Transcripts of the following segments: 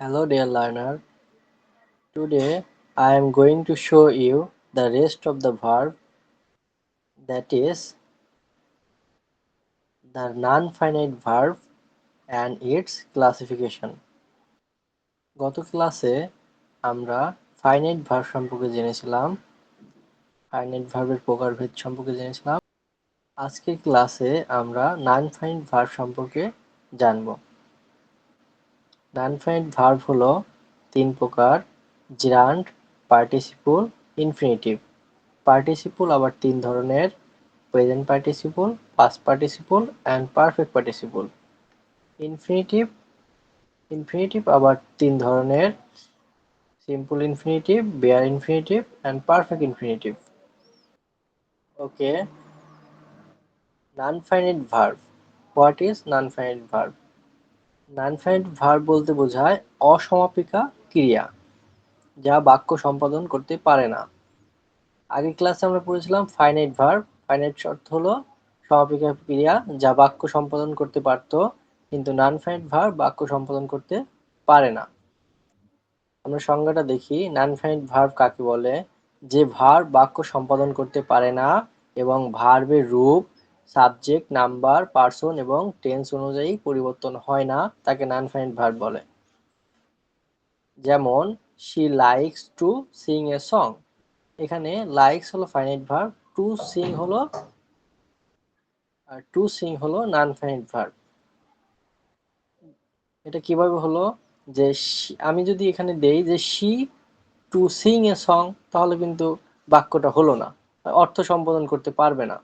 Hello dear learner. Today I am going to show you the rest of the verb that is the non-finite verb and its classification. গত ক্লাসে আমরা finite verb সম্পর্কে জেনেছিলাম finite ভার্বের প্রকারভেদ সম্পর্কে জেনেছিলাম আজকের ক্লাসে আমরা নন ফাইনাইট ভার্ব সম্পর্কে জানব নন ফাইনাইট ভার্ব হলো তিন প্রকার জিরান্ড পার্টিসিপুল ইনফিনিটিভ পার্টিসিপল আবার তিন ধরনের present participle past participle and perfect participle infinitive infinitive আবার তিন ধরনের simple infinitive bare infinitive and perfect infinitive okay finite verb what is finite verb non finite verb বলতে বোঝায় অসমাপিকা ক্রিয়া, যা বাক্য সম্পাদন করতে পারে না। আগের ক্লাসে আমরা পড়েছিলাম ফাইনাইট ভার্ব ফাইনাইট অর্থ হলো সমাপিকা ক্রিয়া, যা বাক্য সম্পাদন করতে পারত, কিন্তু নন ফাইনাইট ভার্ব বাক্য সম্পাদন করতে পারে না। আমরা সংজ্ঞাটা দেখি নন ফাইনাইট ভার্ব কাকে বলে? যে ভার্ব বাক্য সম্পাদন করতে পারে না এবং ভার্বের রূপ সাবজেক্ট নাম্বার পার্সন এবং টেন্স অনুযায়ী পরিবর্তন হয় না, তাকে নন ফাইনাইট ভার্ব বলে। যেমন she likes to sing a song এখানে লাইকস হলো ফাইনাইট ভার্ব টু সিং হলো, আর টু সিং হলো নন ফাইনাইট ভার্ব এটা কীভাবে হলো? যে আমি যদি এখানে দেই যে she to sing a song তাহলে কিন্তু বাক্যটা হলো না। অর্থ সম্বোধন করতে পারবে না।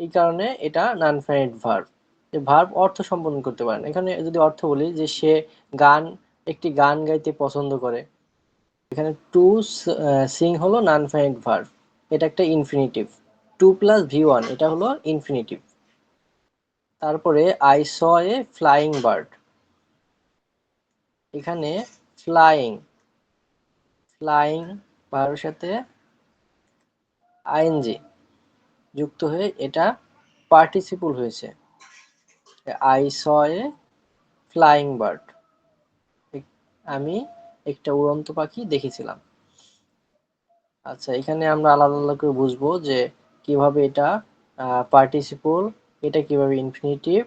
এই কারণে এটা নন ফাইনাইট ভার্ব যে ভার্ব অর্থ সম্পন্ন করতে পারে না। এখানে যদি অর্থ বলি যে সে গান, একটি গান গাইতে পছন্দ করে, এখানে টু সিং হলো নন ফাইনাইট ভার্ব এটা একটা infinitive to plus V one এটা হলো ইনফিনিটিভ তারপরে I saw a flying bird এখানে ফ্লাইং ফ্লাইং ভার্বের সাথে আইএনজি যুক্ত হয়ে এটা পার্টিসিপল হয়েছে। I saw a flying bird আমি একটা উড়ন্ত পাখি দেখেছিলাম। আচ্ছা এখানে আমরা আলাদা আলাদা করে বুঝব যে কীভাবে এটা পার্টিসিপল এটা কীভাবে infinitive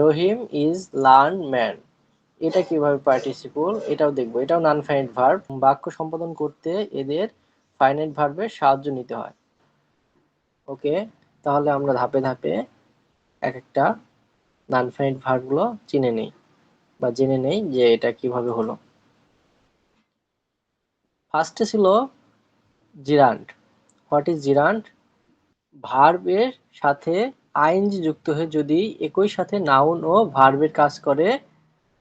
Rahim is learn man এটা কীভাবে পার্টিসিপল এটাও দেখব। এটাও নন ফাইনাইট ভার্ব বাক্য সম্পাদন করতে এদের ফাইনাইট ভার্বের সাহায্য নিতে হয়। ওকে, তাহলে আমরা ধাপে ধাপে এক একটা নন ফাইনাইট ভার্বগুলো চিনে নেই বা জেনে নেই যে এটা কীভাবে হলো। ফার্স্টে ছিল জিরান্ট। What is gerund? ভার্বের সাথে আইনজি যুক্ত হয়ে যদি একই সাথে নাউন ও ভার্বের কাজ করে,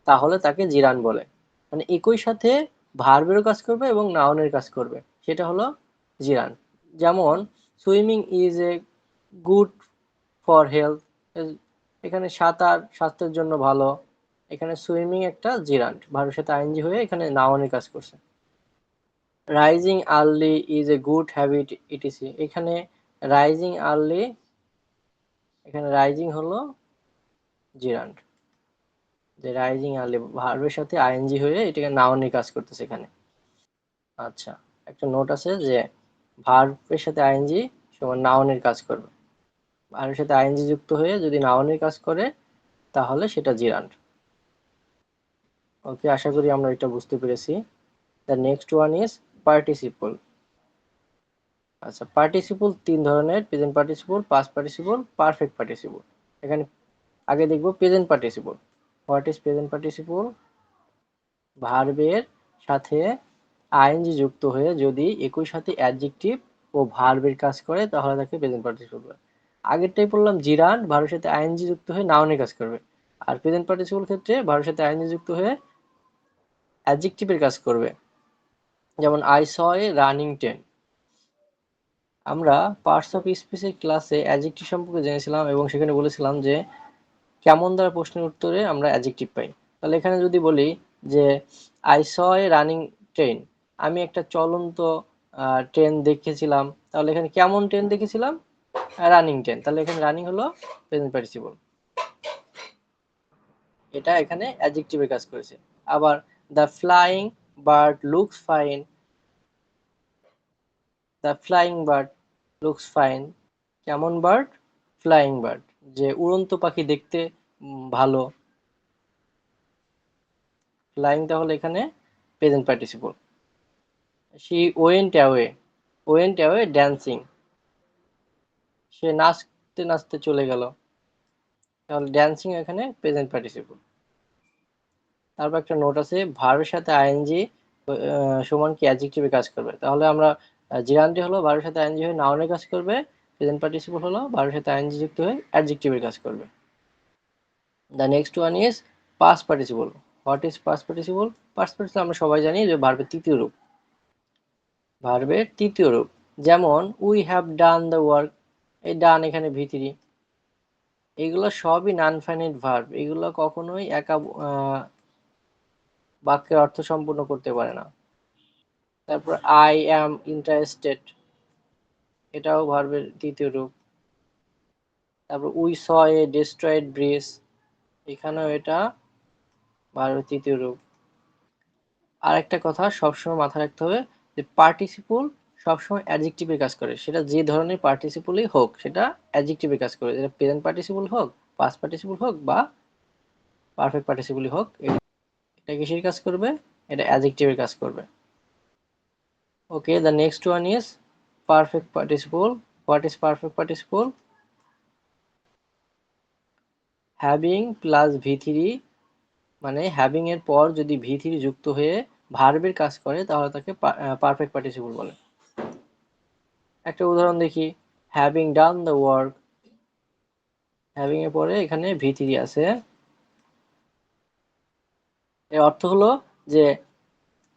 তাহলে তাকে জিরান বলে। মানে একই সাথে ভার্বেরও কাজ করবে এবং নাউনের কাজ করবে। সেটা হলো জিরান যেমন swimming is a good for health এখানে সাঁতার স্বাস্থ্যের জন্য ভালো। এখানে সুইমিং একটা জিরান্ট। ভার্বের সাথে আইনজি হয়ে এখানে নাউনের কাজ করছে। Rising early is a good habit etc এখানে রাইজিং আর্লি এখানে রাইজিং হলো জিরান্ড যে রাইজিং আর্লি ভার্বের সাথে আইএনজি হয়ে এটাকে নাউনের কাজ করতেছে এখানে। আচ্ছা একটা নোট আছে যে ভার্বের সাথে আইএনজি সমান নাউনের কাজ করবে। ভার্বের সাথে আইএনজি যুক্ত হয়ে যদি নাউনের কাজ করে, তাহলে সেটা জিরান্ড। ওকে, আশা করি আমরা এটা বুঝতে পেরেছি। The next one is participle আচ্ছা পার্টিসিপল তিন ধরনের present participle past participle perfect participle এখানে আগে দেখব present participle what is present participle ভার্বের সাথে আইএনজি যুক্ত হয়ে যদি একই সাথে অ্যাডজেক্টিভ ও ভার্বের কাজ করে, তাহলে তাকে প্রেজেন্ট পার্টিসিপল বলে আগেরটাই বললাম জিরান ভার্বের সাথে আইএনজি যুক্ত হয়ে নাউনের কাজ করবে। আর প্রেজেন্ট পার্টিসিপল ক্ষেত্রে ভার্বের সাথে আইএনজি যুক্ত হয়ে অ্যাডজেক্টিভের কাজ করবে। যেমন I saw a running train আমরা পার্টস অফ স্পিচের ক্লাসে অ্যাডজেক্টিভ সম্পর্কে জেনেছিলাম এবং সেখানে বলেছিলাম যে, কেমন দ্বারা প্রশ্নের উত্তরে আমরা অ্যাডজেক্টিভ পাই। তাহলে এখানে যদি বলি যে I saw a running train আমি একটা চলন্ত ট্রেন দেখেছিলাম। তাহলে এখানে কেমন ট্রেন দেখেছিলাম? রানিং ট্রেন তাহলে এখানে রানিং হলো প্রেজেন্ট পার্টিসিপল এটা এখানে অ্যাডজেক্টিভের কাজ করেছে। আবার the flying bird looks fine the flying bird looks fine কেমন বার্ড ফ্লাইং বার্ড যে উড়ন্ত পাখি দেখতে ভালো। ফ্লাইং তাহলে এখানে present participle she went away went away dancing সে নাচতে নাচতে চলে গেল। তাহলে ড্যান্সিং এখানে প্রেজেন্ট পার্টিসিপল তারপর একটা নোট আছে, ভার্বের সাথে আইএনজি সমান কি অ্যাডজেক্টিভে কাজ করবে? তাহলে আমরা জিরানটি হলো ভার্বের সাথে আইএনজি হয়ে নাউনের কাজ করবে প্রেজেন্ট পার্টিসিপল হলো ভার্বের সাথে আইএনজি যুক্ত হয়ে অ্যাডজেক্টিভের কাজ করবে। The next one is past participle what is past participle participle আমরা সবাই জানি যে ভার্বের তৃতীয় রূপ। ভার্বের তৃতীয় রূপ। যেমন we have done the work এই ডান এখানে ভিতরি এগুলো সবই নন ফাইনাইট ভার্ব এগুলো কখনোই একা বাক্যের অর্থ সম্পূর্ণ করতে পারে না। তারপর আই অ্যাম ইন্টারেস্টেড এটাও ভার্বের তৃতীয় রূপ। তারপর we saw a destroyed bridge এখানেও এটা ভার্বের তৃতীয় রূপ। আর একটা কথা সবসময় মাথায় রাখতে হবে যে পার্টিসিপল সবসময় অ্যাডজেক্টিভের কাজ করে। সেটা যে ধরনের পার্টিসিপলই হোক, সেটা অ্যাডজেক্টিভের কাজ করে। যেটা প্রেজেন্ট পার্টিসিপল হোক পাস্ট পার্টিসিপল হোক বা পারফেক্ট পার্টিসিপলই হোক, এটা কিসের কাজ করবে? এটা অ্যাডজেক্টিভের কাজ করবে। Okay the next one is perfect participle what is perfect participle having plus V three মানে হ্যাভিং এর পর যদি ভি থ্রি যুক্ত হয়ে ভার্বের কাজ করে, তাহলে তাকে পারফেক্ট পার্টিসিপল বলে। একটা উদাহরণ দেখি। Having done the work having এর পরে এখানে ভি আছে। এর অর্থ হলো যে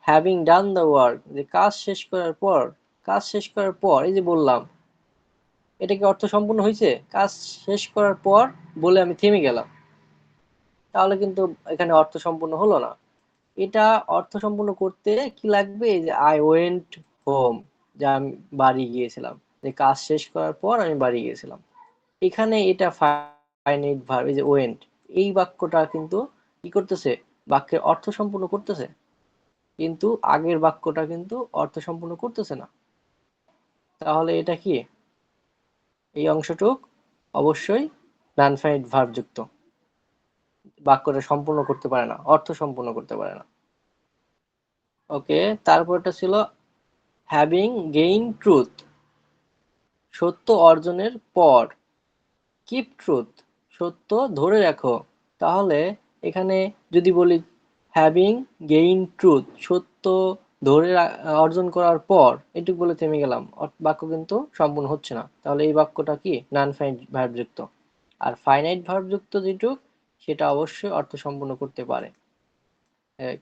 হ্যাভিং ডান দ্য ওয়ার্ক যে কাজ শেষ করার পর, কাজ শেষ করার পর, এই যে বললাম, এটা কি অর্থ সম্পূর্ণ হয়েছে? কাজ শেষ করার পর বলে আমি থেমে গেলাম। তাহলে কিন্তু এখানে অর্থ সম্পূর্ণ হলো না। এটা অর্থ সম্পূর্ণ করতে কি লাগবে? যে আই ওয়েন্ট হোম যা আমি বাড়ি গিয়েছিলাম। যে কাজ শেষ করার পর আমি বাড়ি গিয়েছিলাম। এখানে এটা ফাইনাইট ভার্ব যে ওয়েন্ট এই বাক্যটা কিন্তু কি করতেছে? বাক্যের অর্থ সম্পূর্ণ করতেছে। কিন্তু আগের বাক্যটা কিন্তু অর্থ সম্পূর্ণ করতেছে না। তাহলে এটা কি? এই অংশটুক অবশ্যই নন ফাইনাইট ভার্ব যুক্ত। বাক্যটা সম্পূর্ণ করতে পারে না, অর্থ সম্পূর্ণ করতে পারে না। ওকে তারপরটা ছিল হ্যাভিং গেইন ট্রুথ সত্য অর্জনের পর। কিপ ট্রুথ সত্য ধরে রাখো। তাহলে এখানে যদি বলি হ্যাভিং গেইন ট্রুথ সত্য ধরে অর্জন করার পর, এটুকু বলে থেমে গেলাম। বাক্য কিন্তু সম্পূর্ণ হচ্ছে না। তাহলে এই বাক্যটা কি? নন ফাইনাইট ভার্বযুক্ত আর ফাইনাইট ভার্বযুক্ত যেটুক সেটা অবশ্যই অর্থ সম্পূর্ণ করতে পারে।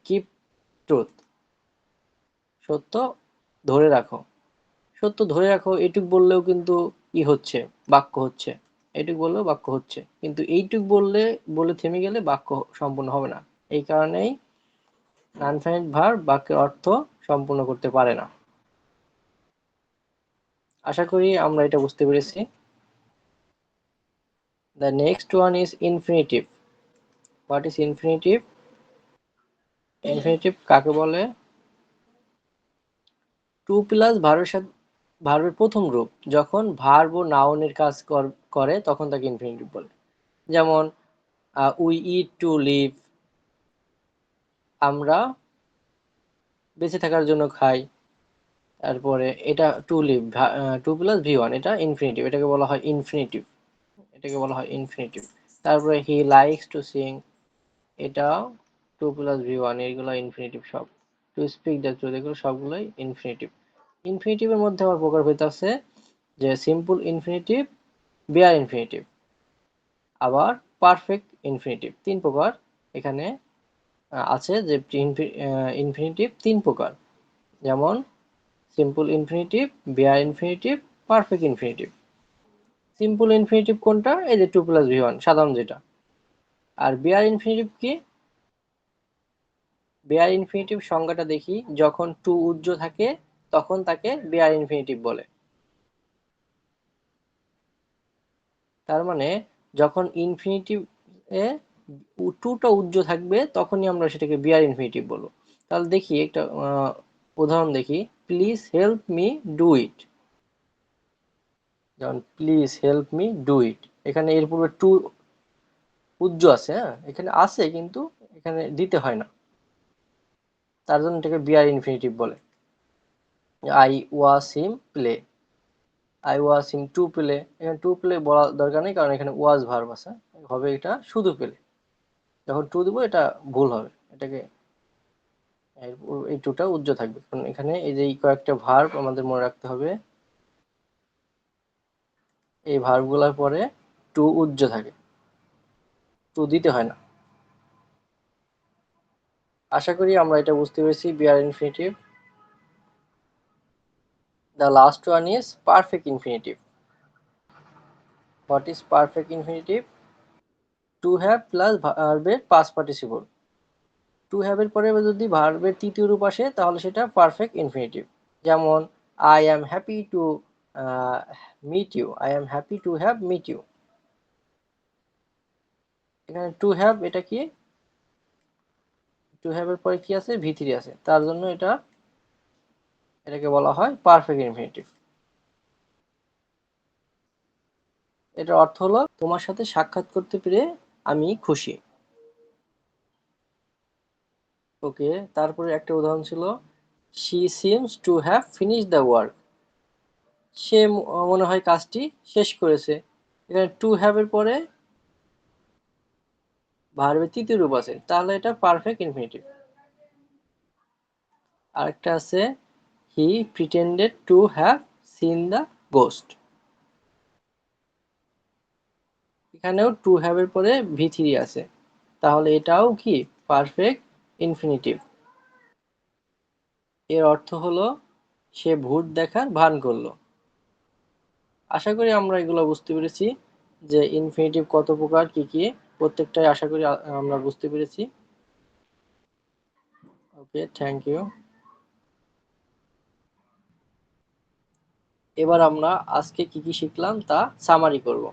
কিপ ট্রুথ সত্য ধরে রাখো। সত্য ধরে রাখো, এটুক বললেও কিন্তু ই হচ্ছে, বাক্য হচ্ছে। এটুক বললেও বাক্য হচ্ছে। কিন্তু এইটুক বললে, বলে থেমে গেলে বাক্য সম্পূর্ণ হবে না। এই কারণেই নানফাইনাইট ভার বাক্যের অর্থ সম্পূর্ণ করতে পারে না। আশা করি আমরা এটা বুঝতে পেরেছি। The next one is infinitive what is infinitive infinitive কাকে বলে? টু প্লাস ভার্বের সাথে, ভার্বের প্রথম রূপ যখন ভার্ব ও নাউনের কাজ করে তখন তাকে ইনফিনিটিভ বলে। যেমন উই ইট টু লিভ আমরা বেঁচে থাকার জন্য খাই, তারপরে এটা to live to plus V one এটা ইনফিনিটিভ এটাকে বলা হয় ইনফিনিটিভ এটাকে বলা হয় ইনফিনিটিভ তারপরে হি লাইকস টু সিং এটা টু প্লাস ভি ওয়ান এগুলো ইনফিনিটিভ সব। টু স্পিক দ্য ট্রুথ এগুলো সবগুলোই ইনফিনিটিভ ইনফিনিটিভের মধ্যে আবার প্রকারভেদ আছে যে সিম্পল ইনফিনিটিভ বিয়ার ইনফিনিটিভ আবার পারফেক্ট ইনফিনিটিভ তিন প্রকার এখানে আছে যে ইনফিনিটিভ তিন প্রকার। যেমন simple infinitive bare infinitive perfect infinitive simple infinitive কোনটা? এই যে টু প্লাস ভি ওয়ান সাধারণ যেটা। আর বেয়ার ইনফিনিটিভ কি? বেয়ার ইনফিনিটিভ সংজ্ঞাটা দেখি, যখন টু উজ্জ থাকে, তখন তাকে বেয়ার ইনফিনিটিভ বলে। তার মানে যখন ইনফিনিটিভ এ টুটা উজ্জ্ব থাকবে, তখনই আমরা সেটাকে বিয়ার ইনফিনিটিভ বলব। তাহলে দেখি একটা উদাহরণ দেখি। Please help me do it যেমন please help me do it এখানে এর পূর্বে টু উজ্জ আছে হ্যাঁ? এখানে আছে কিন্তু এখানে দিতে হয় না। তার জন্য এটাকে বিয়ার ইনফিনিটিভ বলে। I was him play I was him to play এখানে টু প্লে বলা দরকার নেই, কারণ এখানে ওয়াজ ভার্ব আছে। হবে এটা শুধু প্লে যখন টু দিব, এটা ভুল হবে। এটাকে এই টুটা উজ্জ থাকবে। কারণ এখানে এই যে কয়েকটা ভার্ব আমাদের মনে রাখতে হবে। এই ভার্বগুলোর পরে টু উজ্জ থাকে। টু দিতে হয় না। আশা করি আমরা এটা বুঝতে পেরেছি। Bare infinitive the last one is perfect infinitive what is perfect infinitive to have plus ভার্বের পাস পার্টিসিপল টু হ্যাভের পরে যদি ভার্বের তৃতীয় রূপ আসে, তাহলে সেটা পারফেক্ট ইনফিনিটিভ যেমন I am happy to meet you I am happy to have meet you এখানে টু হ্যাভ এটা কি? টু হ্যাভ এর পরে কি আছে? ভি থ্রি আছে। তার জন্য এটা, এটাকে বলা হয় পারফেক্ট ইনফিনিটিভ এটার অর্থ হলো, তোমার সাথে সাক্ষাৎ করতে পেরে আমি খুশি। ওকে তারপরে একটা উদাহরণ ছিল she seems to have finish the work সে মনে হয় কাজটি শেষ করেছে। এখানে টু হ্যাভ এর পরে ভার্বের তৃতীয় রূপ আছে। তাহলে এটা পারফেক্ট ইনফিনিটিভ আরেকটা আছে he pretended to have seen the ghost এখানেও টু হ্যাভ এর পরে ভি থ্রি আছে। তাহলে এটাও কি? পারফেক্ট ইনফিনিটিভ এর অর্থ হলো, সে ভূত দেখার ভান করল। আশা করি আমরা এগুলো বুঝতে পেরেছি যে ইনফিনিটিভ কত প্রকার, কি কি। প্রত্যেকটাই আশা করি আমরা বুঝতে পেরেছি। ওকে থ্যাংক ইউ এবার আমরা আজকে কি কি শিখলাম তা সামারি করব।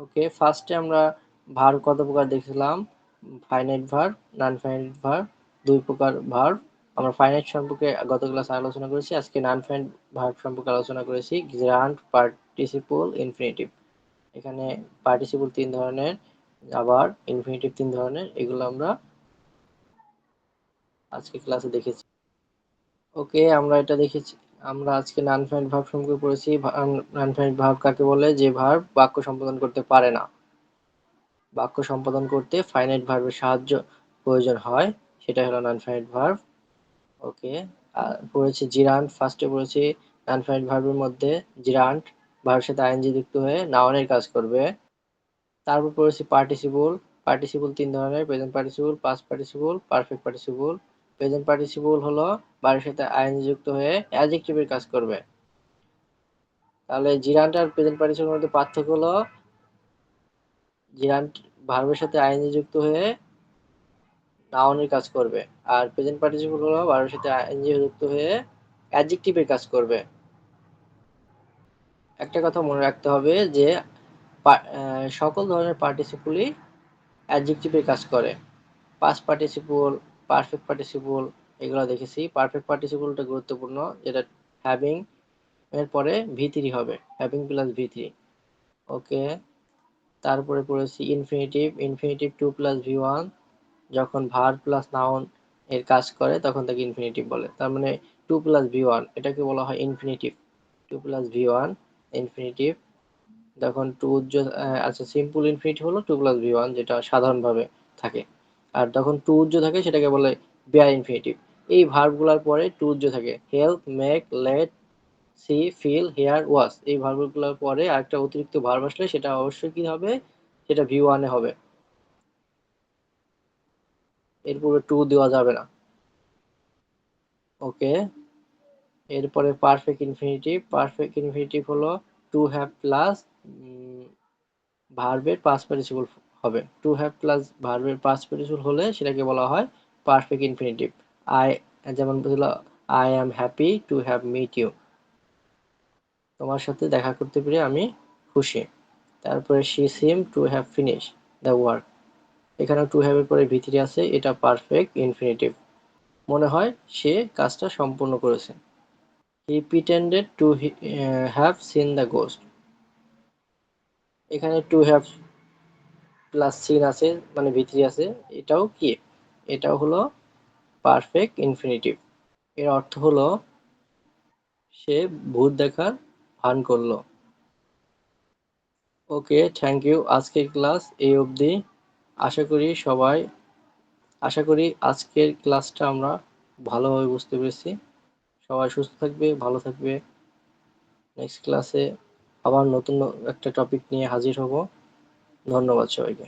ওকে ফার্স্টে আমরা ভার কত প্রকার দেখলাম? Finite verb non finite verb দুই প্রকার ভার আমরা ফাইনাইট সম্পর্কে গত ক্লাসে আলোচনা করেছি, আজকে নন ফাইনাইট ভার সম্পর্কে আলোচনা করেছি গ্রান্ট পার্টিসিপল ইনফিনিটিভ এখানে পার্টিসিপল তিন ধরনের, আবার ইনফিনিটিভ তিন ধরনের, এগুলো আমরা আজকে ক্লাসে দেখেছি। ওকে আমরা এটা দেখেছি, আমরা আজকে নন ফাইনাইট ভার্ব সম্পর্কে পড়েছি নন ফাইনাইট ভার্ব কাকে বলে? যে ভার্ব বাক্য সম্পাদন করতে পারে না। বাক্য সম্পাদন করতে ফাইনাইট ভার্বের সাহায্য প্রয়োজন হয় সেটা হলো নন ফাইনাইট ভার্ব ওকে পড়েছি জিরান্ট ফার্স্টে পড়েছি নন ফাইনাইট ভার্বের মধ্যে জিরান্ট ভার্বের সাথে আইএনজি যুক্ত হয়ে নাউনের কাজ করবে। তারপর পড়েছি পার্টিসিপল পার্টিসিপল তিন ধরনের present participle past participle perfect participle present participle হলো ভার্বের সাথে আইএনজি যুক্ত হয়ে অ্যাডজেক্টিভের কাজ করবে। তাহলে জিরান্ট আর প্রেজেন্ট পার্টিসিপলের মধ্যে পার্থক্য হলো জিরান্ট ভার্বের সাথে আইএনজি যুক্ত হয়ে নাউনের কাজ করবে। আর প্রেজেন্ট পার্টিসিপল হলো ভার্বের সাথে আইএনজি যুক্ত হয়ে অ্যাডজেক্টিভের কাজ করবে। একটা কথা মনে রাখতে হবে যে সকল ধরনের পার্টিসিপলই অ্যাডজেক্টিভের কাজ করে। পাস্ট পার্টিসিপল পারফেক্ট পার্টিসিপল এগুলো দেখেছি। পারফেক্ট পার্টিসিপুলটা গুরুত্বপূর্ণ, যেটা হ্যাভিং এর পরে ভি থ্রি হবে। Having plus V three okay তারপরে পড়েছি infinitive infinitive to plus V one যখন ভার প্লাস নাউন এর কাজ করে, তখন তাকে ইনফিনিটিভ বলে। তার মানে টু প্লাস ভি ওয়ান এটাকে বলা হয় infinitive to plus V one infinitive যখন টু আচ্ছা সিম্পল ইনফিনিটি হলো টু প্লাস ভি ওয়ান যেটা সাধারণভাবে থাকে। আর যখন টু উজ্জ থাকে, সেটাকে বলে বেয়ার ইনফিনিটিভ এই ভার্বগুলোর পরে টু উজ্জ থাকে help make let see feel hear watch এই ভার্বগুলোর পরে আরেকটা অতিরিক্ত ভার্ব আসলে সেটা অবশ্যই কি হবে? সেটা ভি ওয়ানে হবে। এরপরে টু দেওয়া যাবে না। ওকে এরপরে পারফেক্ট ইনফিনিটিভ পারফেক্ট ইনফিনিটিভ হলো টু হ্যাভ প্লাস ভার্বের পাস পার্টিসিপল হবে। টু হ্যাভ প্লাস ভার্বের পাস পার্টিসিপল হলে সেটাকে বলা হয় পারফেক্ট ইনফিনিটিভ আই যেমন বলছিল I am happy to have meet you তোমার সাথে দেখা করতে পেরে আমি খুশি। তারপরে she seem to have finish the work এখানে টু হ্যাভের পরে ভিতরে আছে, এটা পারফেক্ট ইনফিনিটিভ মনে হয় সে কাজটা সম্পূর্ণ করেছে। He pretended to have seen the ghost এখানে টু হ্যাভ প্লাস সিন আছে মানে ভিতরে আছে, এটাও কি? এটাও হলো পারফেক্ট ইনফিনিটিভ এর অর্থ হলো সে ভূত দেখার ভান করল। ওকে থ্যাংক ইউ আজকের ক্লাস এই অবধি। আশা করি সবাই, আশা করি আজকের ক্লাসটা আমরা ভালোভাবে বুঝতে পেরেছি। সবাই সুস্থ থাকবে, ভালো থাকবে। নেক্সট ক্লাসে আবার নতুন একটা টপিক নিয়ে হাজির হব। ধন্যবাদ সবাইকে।